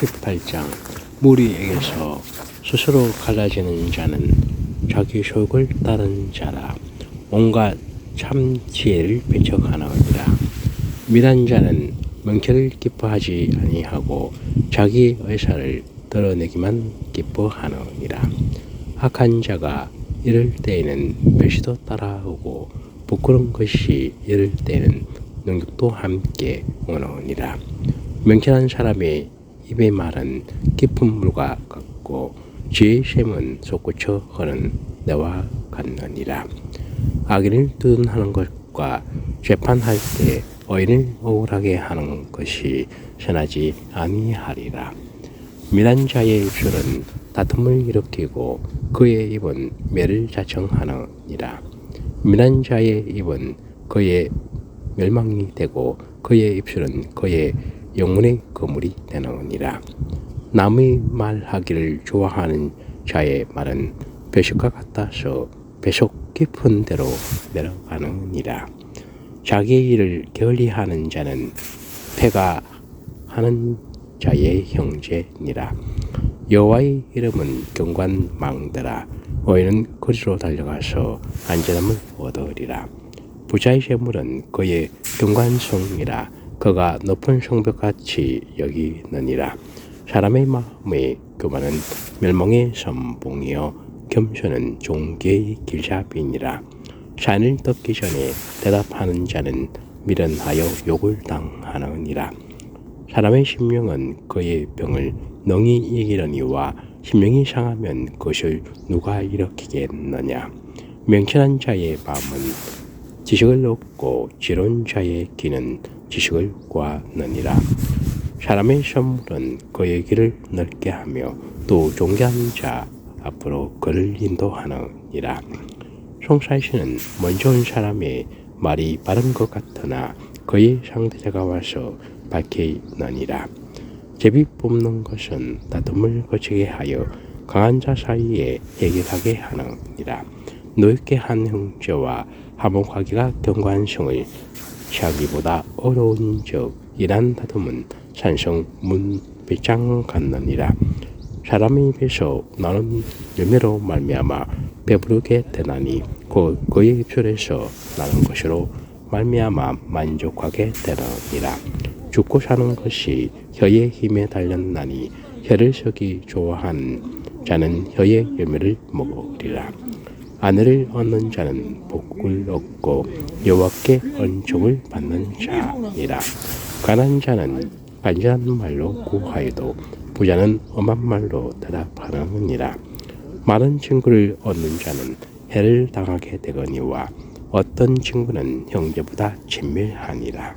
18장 무리에게서 스스로 갈라지는 자는 자기 소욕을 따른 자라. 온갖 참 지혜를 배척하나니라 미란 자는 명철을 기뻐하지 아니하고 자기 의사를 드러내기만 기뻐하느니라. 악한 자가 이럴 때에는 멸시도 따라오고 부끄러운 것이 이럴 때에는 능력도 함께 오느니라. 명철한 사람의 입의 말은 깊은 물과 같고 지혜의 샘은 솟구쳐 흐르는 내와 같느니라. 악인을 두둔하는 것과 재판할 때 의인을 억울하게 하는 것이 선하지 아니하리라. 미란 자의 입술은 다툼을 일으키고 그의 입은 매를 자청하느니라. 미란 자의 입은 그의 멸망이 되고 그의 입술은 그의 영혼의 거물이 되느니라. 남의 말하기를 좋아하는 자의 말은 배식과 같아서 배속 깊은 데로 내려가느니라. 자기의 일을 게을리하는 자는 패가 하는 자의 형제니라. 여호와의 이름은 경관망대라. 의인은 거리로 달려가서 안전함을 얻으리라. 부자의 재물은 그의 경관성이라 그가 높은 성벽같이 여기느니라. 사람의 마음의 교만은 멸망의 선봉이요. 겸손은 종계의 길잡이니라. 산을 덮기 전에 대답하는 자는 미련하여 욕을 당하느니라. 사람의 심령은 그의 병을 능히 이기려니와 심령이 상하면 그것을 누가 일으키겠느냐. 명철한 자의 마음은 지식을 얻고 지론 자의 귀는 지식을 구하느니라. 사람의 선물은 그의 길을 넓게 하며 또 존귀한 자 앞으로 그를 인도하느니라. 송사시는 먼저 온 사람의 말이 바른 것 같으나 그의 상대자가 와서 밝히느니라. 제비 뽑는 것은 다툼을 거치게 하여 강한 자 사이에 해결하게 하느니라. 노엽게 한 형제와 화목하기가 경관성을 취하기보다 어려운 적 이란 다툼은 산성 문배짱 같느니라. 사람의 입에서 나는 열매로 말미암아 배부르게 되나니 그 그의 입술에서 나는 것으로 말미암아 만족하게 되느니라. 죽고 사는 것이 혀의 힘에 달렸나니 혀를 쓰기 좋아하는 자는 혀의 열매를 먹으리라 아내를 얻는 자는 복을 얻고 여호와께 은총을 받는 자니라. 가난 자는 간절한 말로 구하여도 부자는 엄한 말로 대답하느니라. 많은 친구를 얻는 자는 해를 당하게 되거니와 어떤 친구는 형제보다 친밀하니라